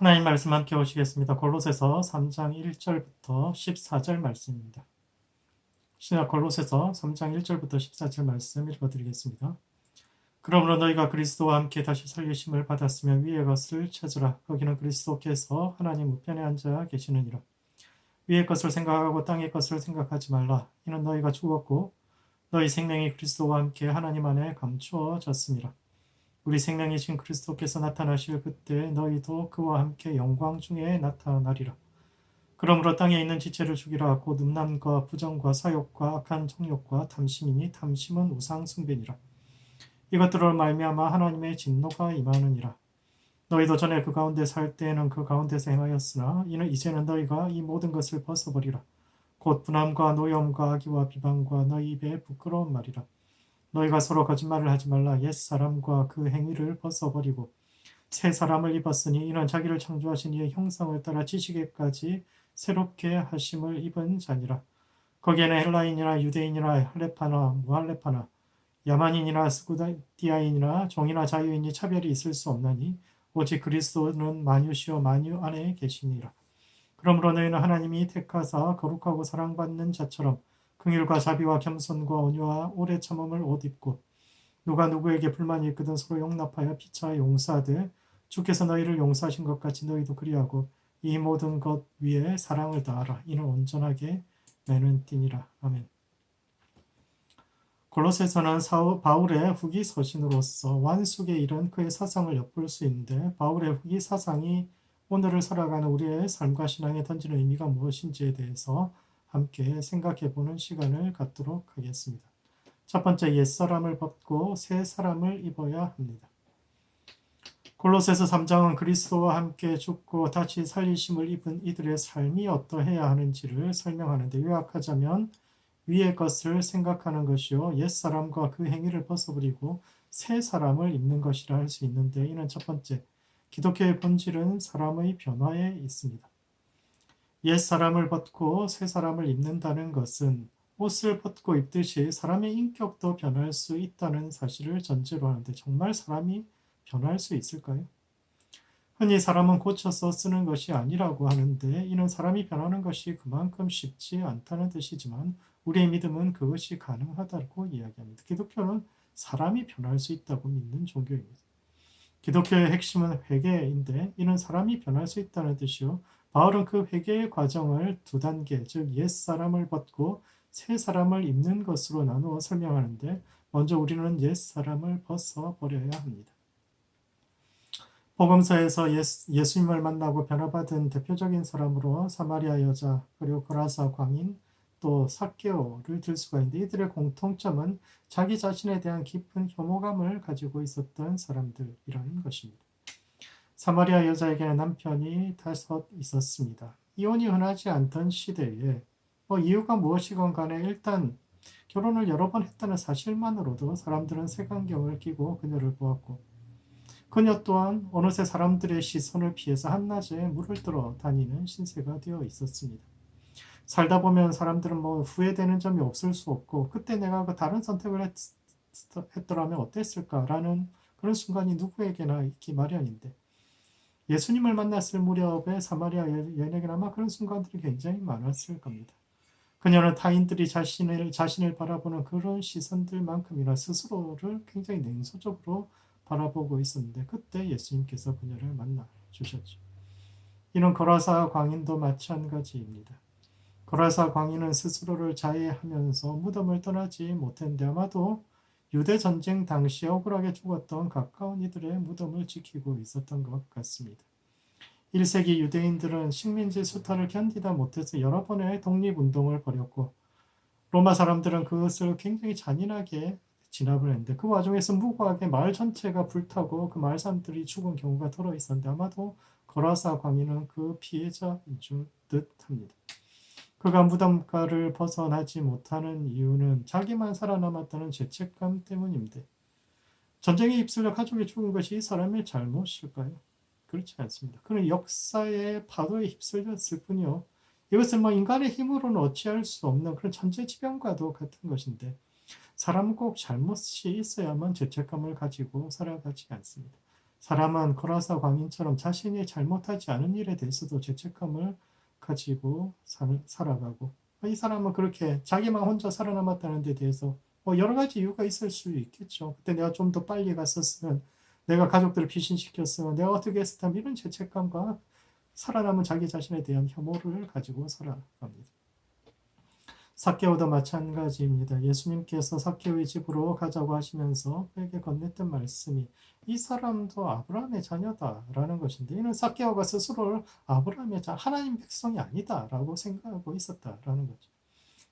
하나님 말씀 함께 오시겠습니다. 골로새서 3장 1절부터 14절 말씀입니다. 신약 골로새서 3장 1절부터 14절 말씀 읽어드리겠습니다. 그러므로 너희가 그리스도와 함께 다시 살리심을 받았으면 위의 것을 찾으라. 거기는 그리스도께서 하나님 우편에 앉아 계시느니라. 위의 것을 생각하고 땅의 것을 생각하지 말라. 이는 너희가 죽었고 너희 생명이 그리스도와 함께 하나님 안에 감추어졌습니다. 우리 생명이신 그리스도께서 나타나실 그때 너희도 그와 함께 영광 중에 나타나리라. 그러므로 땅에 있는 지체를 죽이라 곧 음란과 부정과 사욕과 악한 정욕과 탐심이니 탐심은 우상 숭배니라. 이것들을 말미암아 하나님의 진노가 임하느니라. 너희도 전에 그 가운데 살 때에는 그 가운데서 행하였으나 이는 이제는 너희가 이 모든 것을 벗어버리라. 곧 분함과 노염과 악의와 비방과 너희 입에 부끄러운 말이라. 너희가 서로 거짓말을 하지 말라 옛 사람과 그 행위를 벗어버리고 새 사람을 입었으니 이는 자기를 창조하신 이의 형상을 따라 지식에까지 새롭게 하심을 입은 자니라. 거기에는 헬라인이나 유대인이나 할레파나 무할레파나 야만인이나 스구디아인이나 종이나 자유인이 차별이 있을 수 없나니 오직 그리스도는 만유시오 만유 안에 계시니라. 그러므로 너희는 하나님이 택하사 거룩하고 사랑받는 자처럼 긍휼과 자비와 겸손과 온유와 오래 참음을 옷 입고 누가 누구에게 불만이 있거든 서로 용납하여 피차 용서하되 주께서 너희를 용서하신 것 같이 너희도 그리하고 이 모든 것 위에 사랑을 다하라 이는 온전하게 매는 띠니라 아멘. 골로새서는 바울의 후기 서신으로서 완숙에 이른 그의 사상을 엿볼 수 있는데 바울의 후기 사상이 오늘을 살아가는 우리의 삶과 신앙에 던지는 의미가 무엇인지에 대해서 함께 생각해 보는 시간을 갖도록 하겠습니다. 첫 번째 옛사람을 벗고 새 사람을 입어야 합니다. 골로새서 3장은 그리스도와 함께 죽고 다시 살리심을 입은 이들의 삶이 어떠해야 하는지를 설명하는데 요약하자면 위의 것을 생각하는 것이요 옛사람과 그 행위를 벗어버리고 새 사람을 입는 것이라 할 수 있는데 이는 첫 번째 기독교의 본질은 사람의 변화에 있습니다. 옛 사람을 벗고 새 사람을 입는다는 것은 옷을 벗고 입듯이 사람의 인격도 변할 수 있다는 사실을 전제로 하는데 정말 사람이 변할 수 있을까요? 흔히 사람은 고쳐서 쓰는 것이 아니라고 하는데 이는 사람이 변하는 것이 그만큼 쉽지 않다는 뜻이지만 우리의 믿음은 그것이 가능하다고 이야기합니다. 기독교는 사람이 변할 수 있다고 믿는 종교입니다. 기독교의 핵심은 회개인데 이는 사람이 변할 수 있다는 뜻이요. 바울은 그 회개의 과정을 두 단계, 즉 옛 사람을 벗고 새 사람을 입는 것으로 나누어 설명하는데 먼저 우리는 옛 사람을 벗어 버려야 합니다. 복음서에서 예수, 님을 만나고 변화받은 대표적인 사람으로 사마리아 여자 그리고 거라사 광인 또 사케오를 들 수가 있는데 이들의 공통점은 자기 자신에 대한 깊은 혐오감을 가지고 있었던 사람들이라는 것입니다. 사마리아 여자에게는 남편이 다섯 있었습니다. 이혼이 흔하지 않던 시대에 뭐 이유가 무엇이건 간에 일단 결혼을 여러 번 했다는 사실만으로도 사람들은 색안경을 끼고 그녀를 보았고 그녀 또한 어느새 사람들의 시선을 피해서 한낮에 물을 들어 다니는 신세가 되어 있었습니다. 살다 보면 사람들은 뭐 후회되는 점이 없을 수 없고 그때 내가 그 다른 선택을 했, 했더라면 어땠을까라는 그런 순간이 누구에게나 있기 마련인데 예수님을 만났을 무렵에 사마리아 여인에게는 아마 그런 순간들이 굉장히 많았을 겁니다. 그녀는 타인들이 자신을 자신을 바라보는 그런 시선들만큼이나 스스로를 굉장히 냉소적으로 바라보고 있었는데 그때 예수님께서 그녀를 만나 주셨죠. 이는 거라사 광인도 마찬가지입니다. 거라사 광인은 스스로를 자해하면서 무덤을 떠나지 못했는데 아마도 유대 전쟁 당시 억울하게 죽었던 가까운 이들의 무덤을 지키고 있었던 것 같습니다. 1세기 유대인들은 식민지 수탈을 견디다 못해서 여러 번의 독립운동을 벌였고 로마 사람들은 그것을 굉장히 잔인하게 진압을 했는데 그 와중에서 무고하게 마을 전체가 불타고 그 마을 사람들이 죽은 경우가 더러 있었는데 아마도 거라사 광인은 그 피해자인 줄 듯합니다. 그가 무덤가를 벗어나지 못하는 이유는 자기만 살아남았다는 죄책감 때문인데 전쟁에 휩쓸려 가족이 죽은 것이 이 사람의 잘못일까요? 그렇지 않습니다. 그는 역사의 파도에 휩쓸렸을 뿐이요. 이것은 뭐 인간의 힘으로는 어찌할 수 없는 그런 천재지변과도 같은 것인데 사람은 꼭 잘못이 있어야만 죄책감을 가지고 살아가지 않습니다. 사람은 고라사 광인처럼 자신이 잘못하지 않은 일에 대해서도 죄책감을 가지고 살- 살아가고 이 사람은 그렇게 자기만 혼자 살아남았다는 데 대해서 뭐 여러 가지 이유가 있을 수 있겠죠. 그때 내가 좀 더 빨리 갔었으면 내가 가족들을 피신시켰으면 내가 어떻게 했으면 이런 죄책감과 살아남은 자기 자신에 대한 혐오를 가지고 살아갑니다. 사케오도 마찬가지입니다. 예수님께서 사케오의 집으로 가자고 하시면서 그에게 건넸던 말씀이 이 사람도 아브라함의 자녀다라는 것인데 이는 사케오가 스스로를 아브라함의 자 하나님 백성이 아니다라고 생각하고 있었다라는 거죠.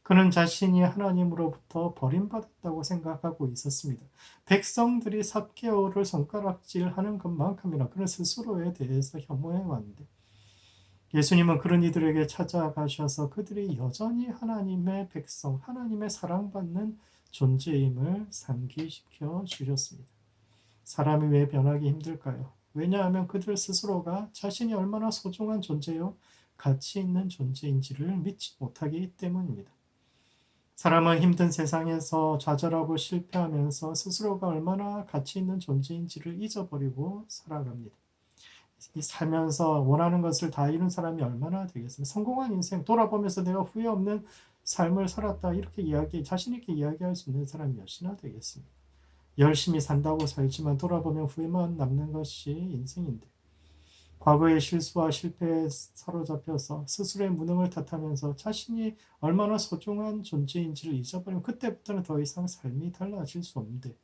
그는 자신이 하나님으로부터 버림받았다고 생각하고 있었습니다. 백성들이 사케오를 손가락질하는 것만큼이나 그는 스스로에 대해서 혐오해 왔는데 예수님은 그런 이들에게 찾아가셔서 그들이 여전히 하나님의 백성, 하나님의 사랑받는 존재임을 상기시켜 주셨습니다. 사람이 왜 변하기 힘들까요? 왜냐하면 그들 스스로가 자신이 얼마나 소중한 존재요, 가치 있는 존재인지를 믿지 못하기 때문입니다. 사람은 힘든 세상에서 좌절하고 실패하면서 스스로가 얼마나 가치 있는 존재인지를 잊어버리고 살아갑니다. 이 살면서 원하는 것을 다 이룬 사람이 얼마나 되겠습니까? 성공한 인생 돌아보면서 내가 후회 없는 삶을 살았다 이렇게 이야기 자신 있게 이야기할 수 있는 사람이 몇이나 되겠습니까? 열심히 산다고 살지만 돌아보면 후회만 남는 것이 인생인데 과거의 실수와 실패에 사로잡혀서 스스로의 무능을 탓하면서 자신이 얼마나 소중한 존재인지를 잊어버리면 그때부터는 더 이상 삶이 달라질 수 없는데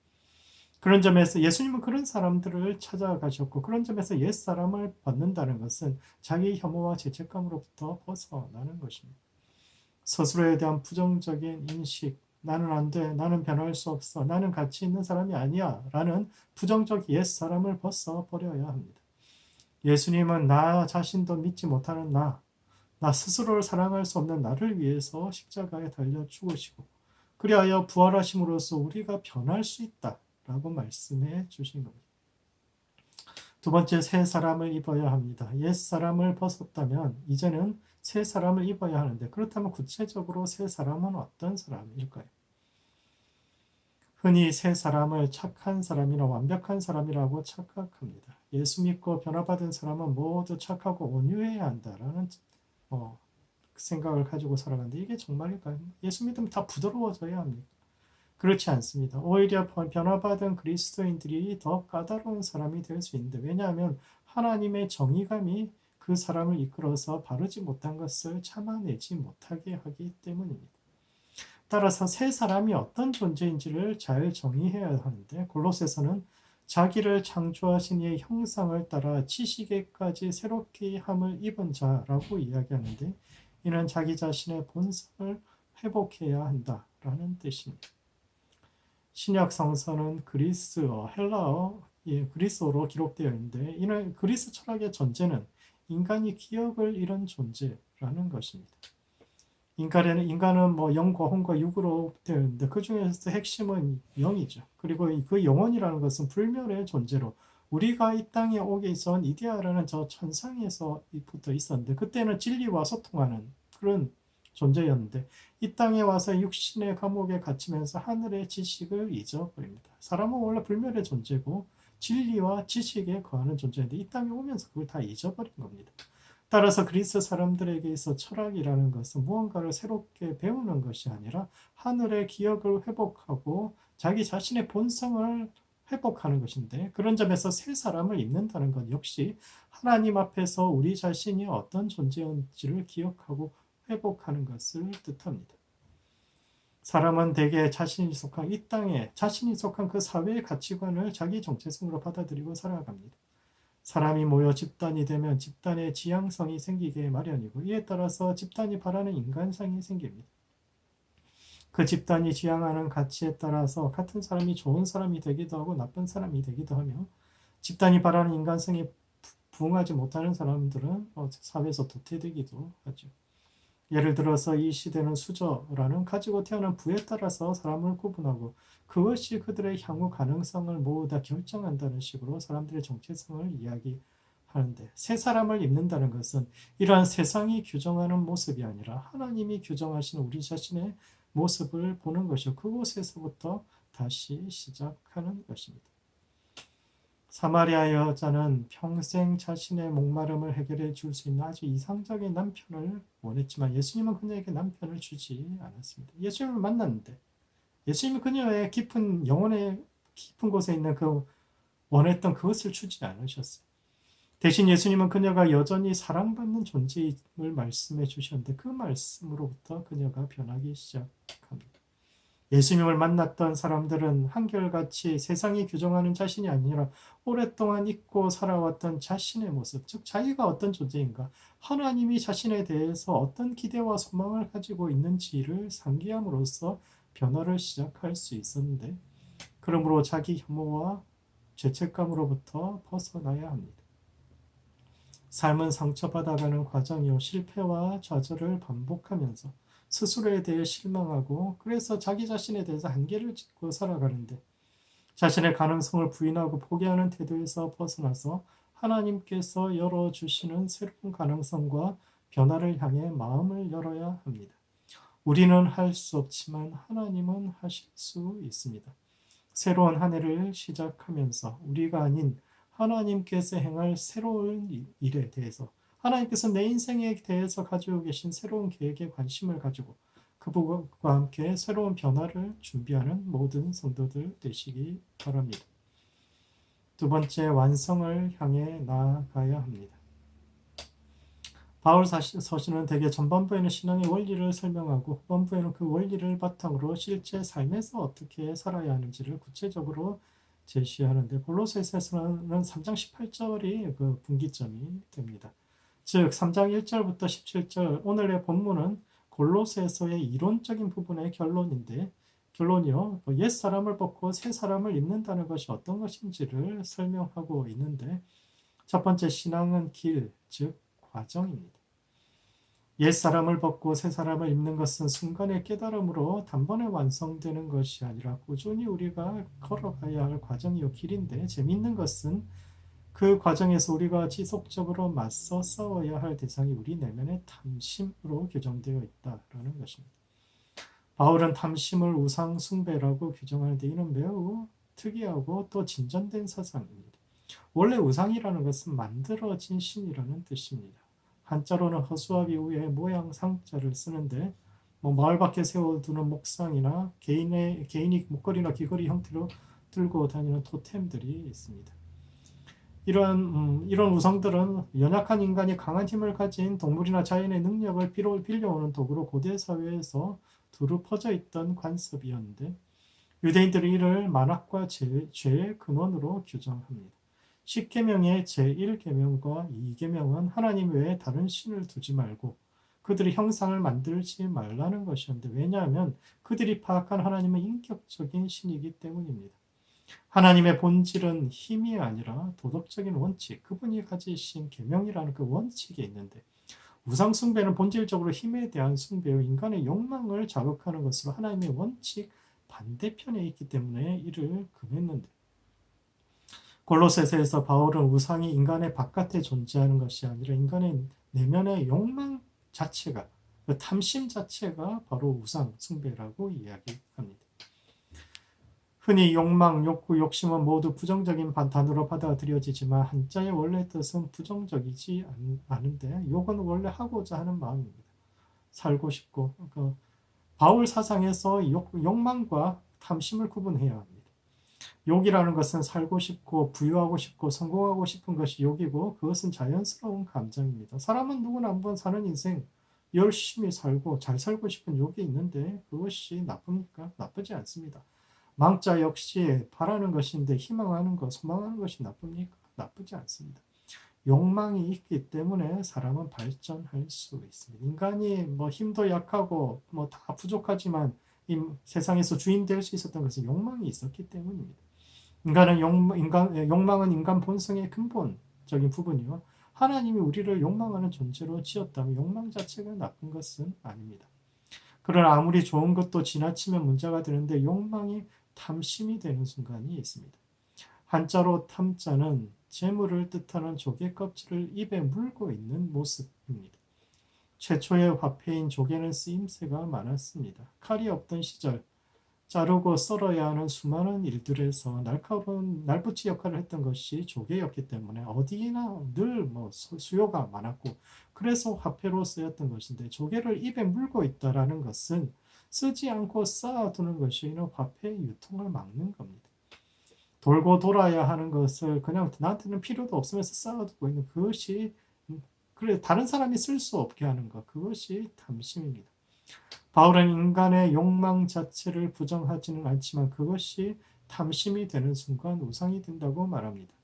그런 점에서 예수님은 그런 사람들을 찾아가셨고 그런 점에서 옛 사람을 받는다는 것은 자기 혐오와 죄책감으로부터 벗어나는 것입니다. 스스로에 대한 부정적인 인식, 나는 안 돼, 나는 변할 수 없어, 나는 가치 있는 사람이 아니야 라는 부정적 옛 사람을 벗어버려야 합니다. 예수님은 나 자신도 믿지 못하는 나, 나 스스로를 사랑할 수 없는 나를 위해서 십자가에 달려 죽으시고 그리하여 부활하심으로써 우리가 변할 수 있다. 라고 말씀해 주신 겁니다. 두 번째, 새 사람을 입어야 합니다. 옛 사람을 벗었다면 이제는 새 사람을 입어야 하는데 그렇다면 구체적으로 새 사람은 어떤 사람일까요? 흔히 새 사람을 착한 사람이나 완벽한 사람이라고 착각합니다. 예수 믿고 변화받은 사람은 모두 착하고 온유해야 한다라는 어, 생각을 가지고 살아가는데 이게 정말일까요? 예수 믿으면 다 부드러워져야 합니까? 그렇지 않습니다. 오히려 변화받은 그리스도인들이 더 까다로운 사람이 될 수 있는데 왜냐하면 하나님의 정의감이 그 사람을 이끌어서 바르지 못한 것을 참아내지 못하게 하기 때문입니다. 따라서 새 사람이 어떤 존재인지를 잘 정의해야 하는데 골로새서는 자기를 창조하신 이의 형상을 따라 지식에까지 새롭게 함을 입은 자라고 이야기하는데 이는 자기 자신의 본성을 회복해야 한다라는 뜻입니다. 신약 성서는 그리스어, 헬라어, 예, 그리스어로 기록되어 있는데 이는 그리스 철학의 전제는 인간이 기억을 잃은 존재라는 것입니다. 인간은 인간은 뭐 영과 혼과 육으로 되어 있는데 그 중에서 핵심은 영이죠. 그리고 그 영혼이라는 것은 불멸의 존재로 우리가 이 땅에 오기 전 이데아라는 저 천상에서부터 있었는데 그때는 진리와 소통하는 그런 존재였는데 이 땅에 와서 육신의 감옥에 갇히면서 하늘의 지식을 잊어버립니다. 사람은 원래 불멸의 존재고 진리와 지식에 거하는 존재인데 이 땅에 오면서 그걸 다 잊어버린 겁니다. 따라서 그리스 사람들에게 있어 철학이라는 것은 무언가를 새롭게 배우는 것이 아니라 하늘의 기억을 회복하고 자기 자신의 본성을 회복하는 것인데 그런 점에서 새 사람을 입는다는 것 역시 하나님 앞에서 우리 자신이 어떤 존재인지를 기억하고 회복하는 것을 뜻합니다. 사람은 대개 자신이 속한 이 땅에 자신이 속한 그 사회의 가치관을 자기 정체성으로 받아들이고 살아갑니다. 사람이 모여 집단이 되면 집단의 지향성이 생기게 마련이고 이에 따라서 집단이 바라는 인간상이 생깁니다. 그 집단이 지향하는 가치에 따라서 같은 사람이 좋은 사람이 되기도 하고 나쁜 사람이 되기도 하며 집단이 바라는 인간성이 부응하지 못하는 사람들은 사회에서 도태되기도 하죠. 예를 들어서 이 시대는 수저라는 가지고 태어난 부에 따라서 사람을 구분하고 그것이 그들의 향후 가능성을 모두 다 결정한다는 식으로 사람들의 정체성을 이야기하는데 새 사람을 입는다는 것은 이러한 세상이 규정하는 모습이 아니라 하나님이 규정하신 우리 자신의 모습을 보는 것이요 그곳에서부터 다시 시작하는 것입니다. 사마리아 여자는 평생 자신의 목마름을 해결해 줄 수 있는 아주 이상적인 남편을 원했지만 예수님은 그녀에게 남편을 주지 않았습니다. 예수님을 만났는데 예수님이 그녀의 깊은 영혼의 깊은 곳에 있는 그 원했던 그것을 주지 않으셨어요. 대신 예수님은 그녀가 여전히 사랑받는 존재임을 말씀해 주셨는데 그 말씀으로부터 그녀가 변하기 시작합니다. 예수님을 만났던 사람들은 한결같이 세상이 규정하는 자신이 아니라 오랫동안 잊고 살아왔던 자신의 모습, 즉 자기가 어떤 존재인가, 하나님이 자신에 대해서 어떤 기대와 소망을 가지고 있는지를 상기함으로써 변화를 시작할 수 있었는데, 그러므로 자기 혐오와 죄책감으로부터 벗어나야 합니다. 삶은 상처받아가는 과정이요 실패와 좌절을 반복하면서 스스로에 대해 실망하고 그래서 자기 자신에 대해서 한계를 짓고 살아가는데 자신의 가능성을 부인하고 포기하는 태도에서 벗어나서 하나님께서 열어주시는 새로운 가능성과 변화를 향해 마음을 열어야 합니다. 우리는 할 수 없지만 하나님은 하실 수 있습니다. 새로운 한 해를 시작하면서 우리가 아닌 하나님께서 행할 새로운 일에 대해서 하나님께서 내 인생에 대해서 가지고 계신 새로운 계획에 관심을 가지고 그분과 함께 새로운 변화를 준비하는 모든 성도들 되시기 바랍니다. 두 번째, 완성을 향해 나아가야 합니다. 바울 서신은 대개 전반부에는 신앙의 원리를 설명하고 후반부에는 그 원리를 바탕으로 실제 삶에서 어떻게 살아야 하는지를 구체적으로 제시하는데 골로새서는 3장 18절이 그 분기점이 됩니다. 즉 3장 1절부터 17절 오늘의 본문은 골로새서의 이론적인 부분의 결론인데 결론이요 뭐옛 사람을 벗고 새 사람을 입는다는 것이 어떤 것인지를 설명하고 있는데 첫 번째 신앙은 길, 즉 과정입니다. 옛 사람을 벗고 새 사람을 입는 것은 순간의 깨달음으로 단번에 완성되는 것이 아니라 꾸준히 우리가 걸어가야 할 과정이요 길인데 재밌는 것은 그 과정에서 우리가 지속적으로 맞서 싸워야 할 대상이 우리 내면의 탐심으로 규정되어 있다라는 것입니다. 바울은 탐심을 우상 숭배라고 규정하는데 이는 매우 특이하고 또 진전된 사상입니다. 원래 우상이라는 것은 만들어진 신이라는 뜻입니다. 한자로는 허수아비 이후에 모양 상자를 쓰는데 뭐 마을 밖에 세워두는 목상이나 개인의 개인이 목걸이나 귀걸이 형태로 들고 다니는 토템들이 있습니다. 이런 음, 이런 우상들은 연약한 인간이 강한 힘을 가진 동물이나 자연의 능력을 빌어, 빌려오는 도구로 고대 사회에서 두루 퍼져 있던 관습이었는데 유대인들이 이를 만악과 죄, 죄의 근원으로 규정합니다. 10계명의 제1계명과 2계명은 하나님 외에 다른 신을 두지 말고 그들이 형상을 만들지 말라는 것이었는데 왜냐하면 그들이 파악한 하나님은 인격적인 신이기 때문입니다. 하나님의 본질은 힘이 아니라 도덕적인 원칙, 그분이 가지신 계명이라는 그 원칙이 있는데 우상 숭배는 본질적으로 힘에 대한 숭배요 인간의 욕망을 자극하는 것으로 하나님의 원칙 반대편에 있기 때문에 이를 금했는데 골로새서에서 바울은 우상이 인간의 바깥에 존재하는 것이 아니라 인간의 내면의 욕망 자체가 그 탐심 자체가 바로 우상 숭배라고 이야기합니다. 흔히 욕망, 욕구, 욕심은 모두 부정적인 단어로 받아들여지지만 한자의 원래 뜻은 부정적이지 않은데 욕은 원래 하고자 하는 마음입니다. 살고 싶고 그 바울 사상에서 욕, 욕망과 탐심을 구분해야 합니다. 욕이라는 것은 살고 싶고 부유하고 싶고 성공하고 싶은 것이 욕이고 그것은 자연스러운 감정입니다. 사람은 누구나 한번 사는 인생 열심히 살고 잘 살고 싶은 욕이 있는데 그것이 나쁩니까? 나쁘지 않습니다. 망자 역시 바라는 것인데 희망하는 것, 소망하는 것이 나쁩니까? 나쁘지 않습니다. 욕망이 있기 때문에 사람은 발전할 수 있습니다. 인간이 뭐 힘도 약하고 뭐 다 부족하지만 이 세상에서 주인 될 수 있었던 것은 욕망이 있었기 때문입니다. 인간은 욕, 인간, 욕망은 인간 본성의 근본적인 부분이요. 하나님이 우리를 욕망하는 존재로 지었다면 욕망 자체가 나쁜 것은 아닙니다. 그러나 아무리 좋은 것도 지나치면 문제가 되는데 욕망이 탐심이 되는 순간이 있습니다. 한자로 탐자는 재물을 뜻하는 조개 껍질을 입에 물고 있는 모습입니다. 최초의 화폐인 조개는 쓰임새가 많았습니다. 칼이 없던 시절 자르고 썰어야 하는 수많은 일들에서 날카로운 날붙이 역할을 했던 것이 조개였기 때문에 어디나 늘 뭐 수요가 많았고 그래서 화폐로 쓰였던 것인데 조개를 입에 물고 있다라는 것은 쓰지 않고 쌓아두는 것이 이는 화폐의 유통을 막는 겁니다. 돌고 돌아야 하는 것을 그냥 나한테는 필요도 없으면서 쌓아두고 있는 그것이 그래 다른 사람이 쓸 수 없게 하는 것 그것이 탐심입니다. 바울은 인간의 욕망 자체를 부정하지는 않지만 그것이 탐심이 되는 순간 우상이 된다고 말합니다.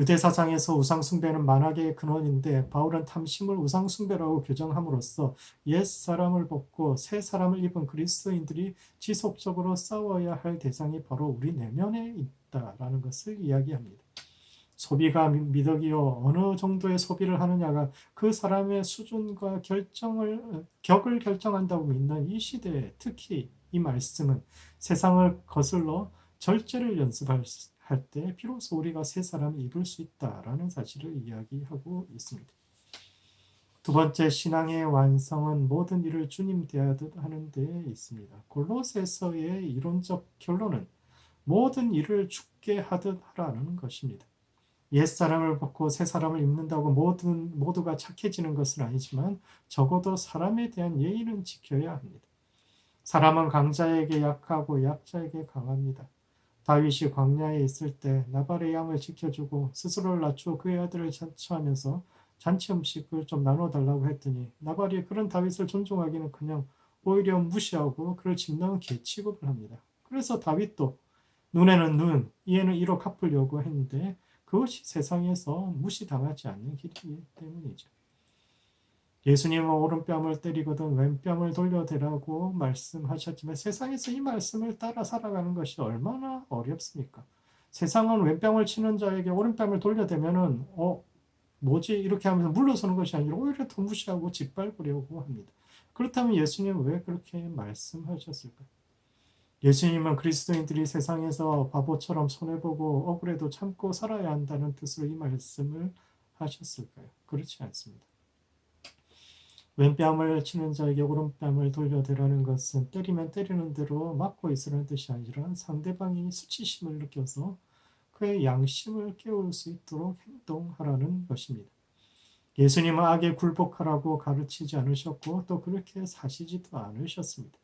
유대 사상에서 우상 숭배는 만악의 근원인데 바울은 탐심을 우상 숭배라고 규정함으로써 옛 사람을 벗고 새 사람을 입은 그리스도인들이 지속적으로 싸워야 할 대상이 바로 우리 내면에 있다라는 것을 이야기합니다. 소비가 미덕이요 어느 정도의 소비를 하느냐가 그 사람의 수준과 결정을 격을 결정한다고 믿는 이 시대에 특히 이 말씀은 세상을 거슬러 절제를 연습할 때 비로소 우리가 새 사람을 입을 수 있다라는 사실을 이야기하고 있습니다. 두 번째 신앙의 완성은 모든 일을 주님 대하듯 하는 데 있습니다. 골로새서의 이론적 결론은 모든 일을 죽게 하듯 하라는 것입니다. 옛 사람을 벗고 새 사람을 입는다고 모든 모두가 착해지는 것은 아니지만 적어도 사람에 대한 예의는 지켜야 합니다. 사람은 강자에게 약하고 약자에게 강합니다. 다윗이 광야에 있을 때 나발의 양을 지켜주고 스스로를 낮추어 그의 아들을 잔치하면서 잔치 음식을 좀 나눠달라고 했더니 나발이 그런 다윗을 존중하기는 그냥 오히려 무시하고 그를 집나은 개 취급을 합니다. 그래서 다윗도 눈에는 눈, 이에는 이로 갚으려고 했는데 그것이 세상에서 무시당하지 않는 길이기 때문이죠. 예수님은 오른뺨을 때리거든 왼뺨을 돌려대라고 말씀하셨지만 세상에서 이 말씀을 따라 살아가는 것이 얼마나 어렵습니까? 세상은 왼뺨을 치는 자에게 오른뺨을 돌려대면은 어 뭐지 이렇게 하면서 물러서는 것이 아니라 오히려 더 무시하고 짓밟으려고 합니다. 그렇다면 예수님은 왜 그렇게 말씀하셨을까요? 예수님은 그리스도인들이 세상에서 바보처럼 손해보고 억울해도 참고 살아야 한다는 뜻으로 이 말씀을 하셨을까요? 그렇지 않습니다. 왼뺨을 치는 자에게 오른뺨을 돌려대라는 것은 때리면 때리는 대로 맞고 있으라는 뜻이 아니라 상대방이 수치심을 느껴서 그의 양심을 깨울 수 있도록 행동하라는 것입니다. 예수님은 악에 굴복하라고 가르치지 않으셨고 또 그렇게 사시지도 않으셨습니다.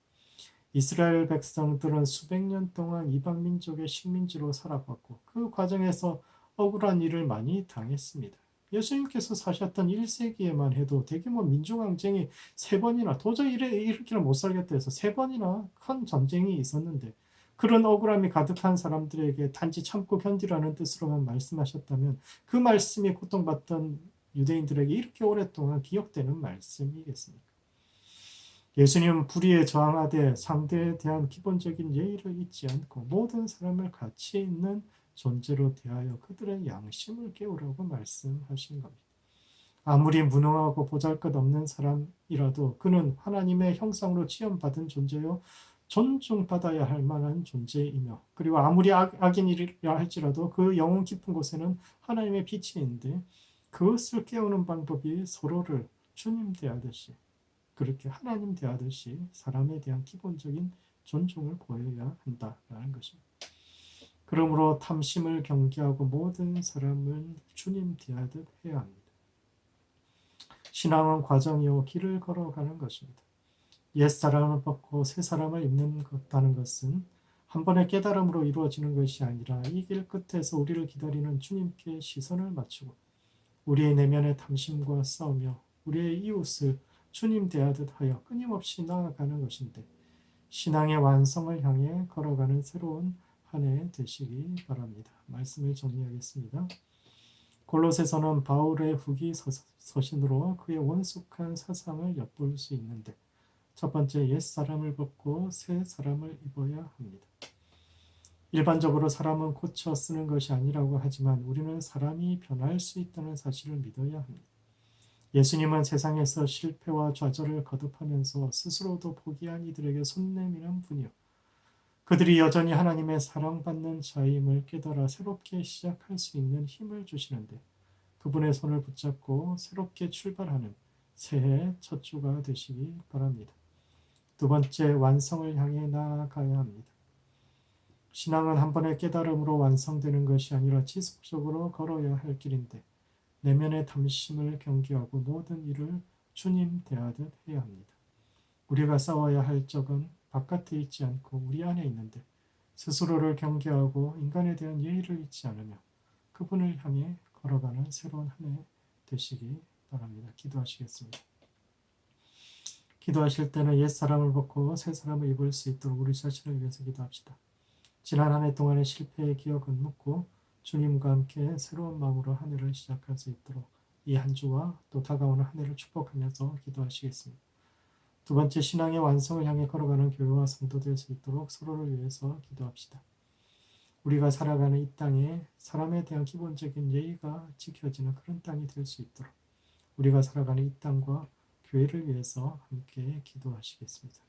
이스라엘 백성들은 수백 년 동안 이방 민족의 식민지로 살아왔고 그 과정에서 억울한 일을 많이 당했습니다. 예수님께서 사셨던 1세기에만 해도 대규모 민족항쟁이 세 번이나 도저히 이렇게는 못 살겠다 해서 세 번이나 큰 전쟁이 있었는데 그런 억울함이 가득한 사람들에게 단지 참고 견디라는 뜻으로만 말씀하셨다면 그 말씀이 고통받던 유대인들에게 이렇게 오랫동안 기억되는 말씀이겠습니까? 예수님은 불의에 저항하되 상대에 대한 기본적인 예의를 잊지 않고 모든 사람을 가치 있는 존재로 대하여 그들의 양심을 깨우라고 말씀하신 겁니다. 아무리 무능하고 보잘것없는 사람이라도 그는 하나님의 형상으로 지원받은 존재요 존중받아야 할 만한 존재이며 그리고 아무리 악, 악인이라 할지라도 그 영혼 깊은 곳에는 하나님의 빛이 있는데 그것을 깨우는 방법이 서로를 주님 대하듯이 그렇게 하나님 대하듯이 사람에 대한 기본적인 존중을 보여야 한다라는 것입니다. 그러므로 탐심을 경계하고 모든 사람을 주님 대하듯 해야 합니다. 신앙은 과정이요 길을 걸어가는 것입니다. 옛 사람을 벗고 새 사람을 입는 것다는 것은 한 번의 깨달음으로 이루어지는 것이 아니라 이 길 끝에서 우리를 기다리는 주님께 시선을 맞추고 우리의 내면의 탐심과 싸우며 우리의 이웃을 주님 대하듯 하여 끊임없이 나아가는 것인데 신앙의 완성을 향해 걸어가는 새로운 한 해 되시기 바랍니다. 말씀을 정리하겠습니다. 골로새서는 바울의 후기 서신으로 그의 원숙한 사상을 엿볼 수 있는데 첫 번째 옛 사람을 벗고 새 사람을 입어야 합니다. 일반적으로 사람은 고쳐 쓰는 것이 아니라고 하지만 우리는 사람이 변할 수 있다는 사실을 믿어야 합니다. 예수님은 세상에서 실패와 좌절을 거듭하면서 스스로도 포기한 이들에게 손 내미는 분이요. 그들이 여전히 하나님의 사랑받는 자임을 깨달아 새롭게 시작할 수 있는 힘을 주시는데 그분의 손을 붙잡고 새롭게 출발하는 새해 첫 주가 되시기 바랍니다. 두 번째, 완성을 향해 나아가야 합니다. 신앙은 한 번의 깨달음으로 완성되는 것이 아니라 지속적으로 걸어야 할 길인데 내면의 탐심을 경계하고 모든 일을 주님 대하듯 해야 합니다. 우리가 싸워야 할 적은 바깥에 있지 않고 우리 안에 있는데 스스로를 경계하고 인간에 대한 예의를 잊지 않으며 그분을 향해 걸어가는 새로운 한 해 되시기 바랍니다. 기도하시겠습니다. 기도하실 때는 옛 사람을 벗고 새 사람을 입을 수 있도록 우리 자신을 위해서 기도합시다. 지난 한 해 동안의 실패의 기억은 묻고 주님과 함께 새로운 마음으로 한 해를 시작할 수 있도록 이 한 주와 또 다가오는 한 해를 축복하면서 기도하시겠습니다. 두 번째 신앙의 완성을 향해 걸어가는 교회와 성도 될 수 있도록 서로를 위해서 기도합시다. 우리가 살아가는 이 땅에 사람에 대한 기본적인 예의가 지켜지는 그런 땅이 될 수 있도록 우리가 살아가는 이 땅과 교회를 위해서 함께 기도하시겠습니다.